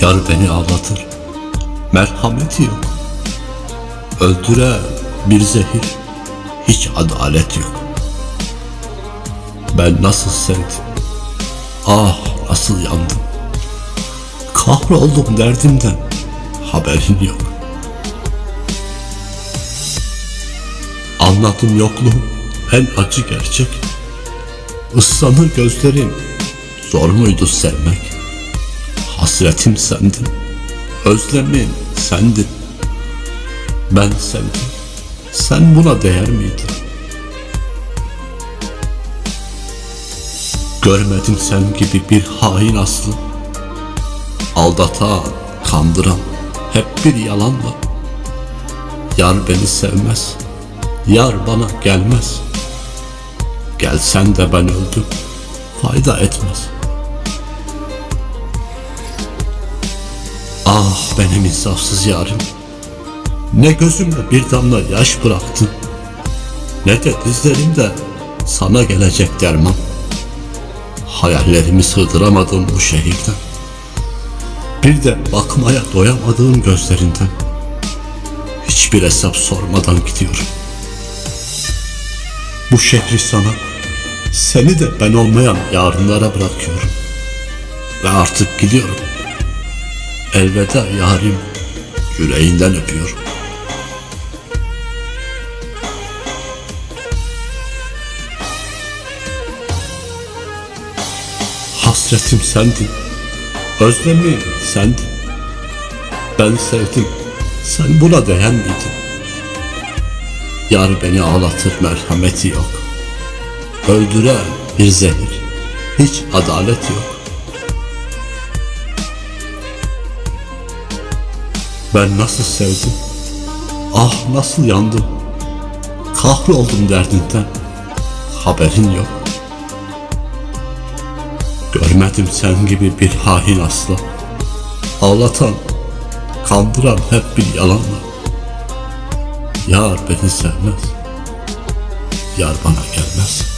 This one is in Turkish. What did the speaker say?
Yar beni ağlatır, merhameti yok. Öldüre bir zehir, hiç adalet yok. Ben nasıl sevdim, ah nasıl yandım. Kahroldum derdimden, haberin yok. Anladım yokluğum, en acı gerçek. Islanır gözlerim, zor muydu sevmek? Hasretim sendin, özlemim sendin. Ben sevdim, sen buna değer miydin? Görmedim sen gibi bir hain aslı. Aldatan, kandıran, hep bir yalanla. Yar beni sevmez, yar bana gelmez. Gelsen de ben öldüm, fayda etmez. Ah benim insafsız yarim. Ne gözümde bir damla yaş bıraktın, ne de dizlerimde sana gelecek derman. Hayallerimi sığdıramadım bu şehirden. Bir de bakmaya doyamadığım gözlerinden. Hiçbir hesap sormadan gidiyorum. Bu şehri sana, seni de ben olmayan yarınlara bırakıyorum. Ve artık gidiyorum. Elveda yarim, yüreğinden öpüyorum. Hasretim sendin, özlemim sendin. Ben sevdim, sen buna değer miydin? Yar beni ağlatır merhameti yok. Öldüren bir zehir, hiç adalet yok. Ben nasıl sevdim, ah nasıl yandım. Kahroldum derdinden, haberin yok. Görmedim sen gibi bir hain asla. Ağlatan, kandıran hep bir yalanla. Yar beni sevmez, yar bana gelmez.''